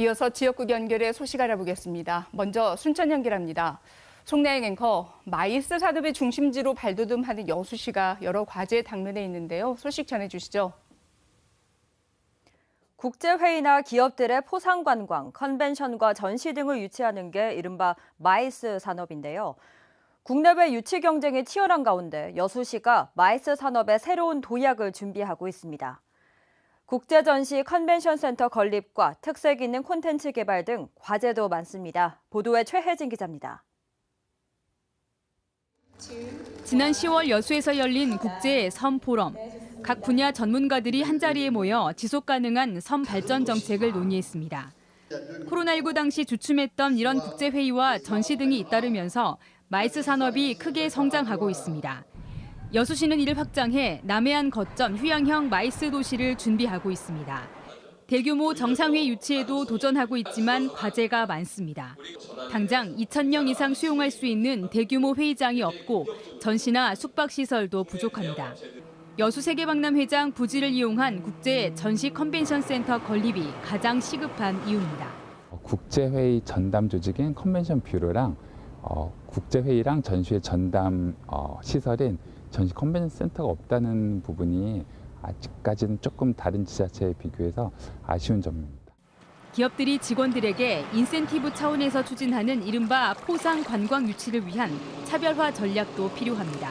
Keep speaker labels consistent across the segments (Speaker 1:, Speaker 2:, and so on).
Speaker 1: 이어서 지역국 연결해 소식 알아보겠습니다. 먼저 순천 연결합니다. 송나영 앵커, 마이스 산업의 중심지로 발돋움하는 여수시가 여러 과제 당면에 있는데요. 소식 전해주시죠.
Speaker 2: 국제회의나 기업들의 포상관광, 컨벤션과 전시 등을 유치하는 게 이른바 마이스 산업인데요. 국내외 유치 경쟁이 치열한 가운데 여수시가 마이스 산업의 새로운 도약을 준비하고 있습니다. 국제전시 컨벤션센터 건립과 특색 있는 콘텐츠 개발 등 과제도 많습니다. 보도에 최혜진 기자입니다.
Speaker 3: 지난 10월 여수에서 열린 국제 섬 포럼. 각 분야 전문가들이 한자리에 모여 지속 가능한 섬 발전 정책을 논의했습니다. 코로나19 당시 주춤했던 이런 국제회의와 전시 등이 잇따르면서 마이스 산업이 크게 성장하고 있습니다. 여수시는 이를 확장해 남해안 거점 휴양형 마이스 도시를 준비하고 있습니다. 대규모 정상회 유치에도 도전하고 있지만 과제가 많습니다. 당장 2,000명 이상 수용할 수 있는 대규모 회의장이 없고 전시나 숙박시설도 부족합니다. 여수 세계박람 회장 부지를 이용한 국제 전시 컨벤션 센터 건립이 가장 시급한 이유입니다.
Speaker 4: 어, 국제회의 전담 조직인 컨벤션 뷰로랑 어, 국제회의랑 전시회 전담 어, 시설인 전시 컨벤션 센터가 없다는 부분이 아직까지는 조금 다른 지자체에 비교해서 아쉬운 점입니다.
Speaker 3: 기업들이 직원들에게 인센티브 차원에서 추진하는 이른바 포상 관광 유치를 위한 차별화 전략도 필요합니다.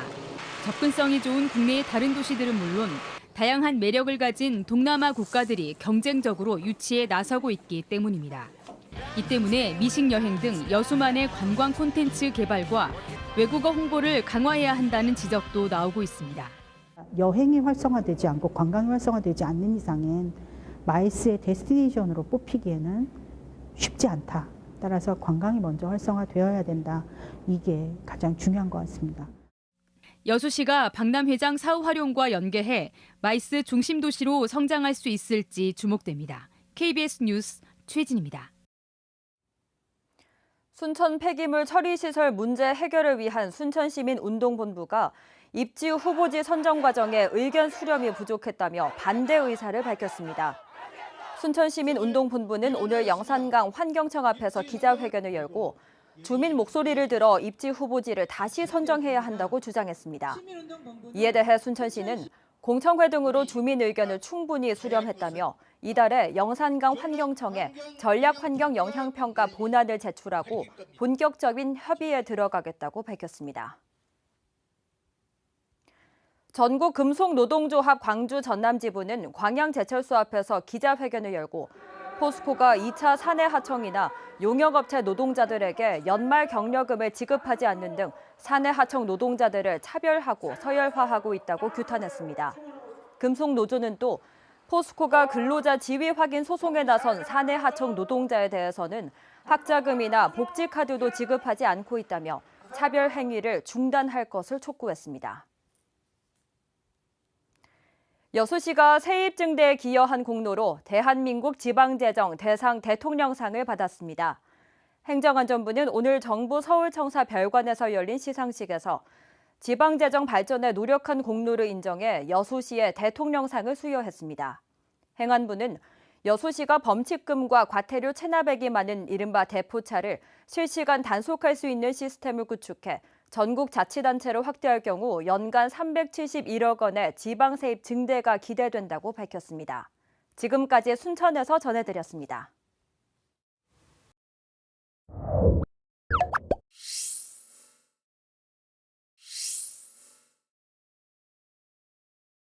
Speaker 3: 접근성이 좋은 국내의 다른 도시들은 물론 다양한 매력을 가진 동남아 국가들이 경쟁적으로 유치에 나서고 있기 때문입니다. 이 때문에 미식 여행 등 여수만의 관광 콘텐츠 개발과 외국어 홍보를 강화해야 한다는 지적도 나오고 있습니다.
Speaker 5: 여행이 활성화되지 않고 관광이 활성화되지 않는 이상은 마이스의 데스티네이션으로 뽑히기에는 쉽지 않다. 따라서 관광이 먼저 활성화되어야 된다. 이게 가장 중요한 것 같습니다.
Speaker 3: 여수시가 박람회장 사후 활용과 연계해 마이스 중심 도시로 성장할 수 있을지 주목됩니다. KBS 뉴스 최진입니다.
Speaker 2: 순천 폐기물 처리 시설 문제 해결을 위한 순천시민운동본부가 입지 후보지 선정 과정에 의견 수렴이 부족했다며 반대 의사를 밝혔습니다. 순천시민운동본부는 오늘 영산강 환경청 앞에서 기자회견을 열고 주민 목소리를 들어 입지 후보지를 다시 선정해야 한다고 주장했습니다. 이에 대해 순천시는 공청회 등으로 주민 의견을 충분히 수렴했다며 이달에 영산강 환경청에 전략환경 영향평가 본안을 제출하고 본격적인 협의에 들어가겠다고 밝혔습니다. 전국 금속노동조합 광주 전남 지부는 광양제철소 앞에서 기자회견을 열고 포스코가 2차 사내 하청이나 용역업체 노동자들에게 연말 격려금을 지급하지 않는 등 사내 하청 노동자들을 차별하고 서열화하고 있다고 규탄했습니다. 금속노조는 또 포스코가 근로자 지위 확인 소송에 나선 사내 하청 노동자에 대해서는 학자금이나 복지 카드도 지급하지 않고 있다며 차별 행위를 중단할 것을 촉구했습니다. 여수시가 세입증대에 기여한 공로로 대한민국 지방재정 대상 대통령상을 받았습니다. 행정안전부는 오늘 정부 서울청사 별관에서 열린 시상식에서 지방재정 발전에 노력한 공로를 인정해 여수시에 대통령상을 수여했습니다. 행안부는 여수시가 범칙금과 과태료 체납액이 많은 이른바 대포차를 실시간 단속할 수 있는 시스템을 구축해 전국 자치단체로 확대할 경우 연간 371억 원의 지방세입 증대가 기대된다고 밝혔습니다. 지금까지 순천에서 전해드렸습니다.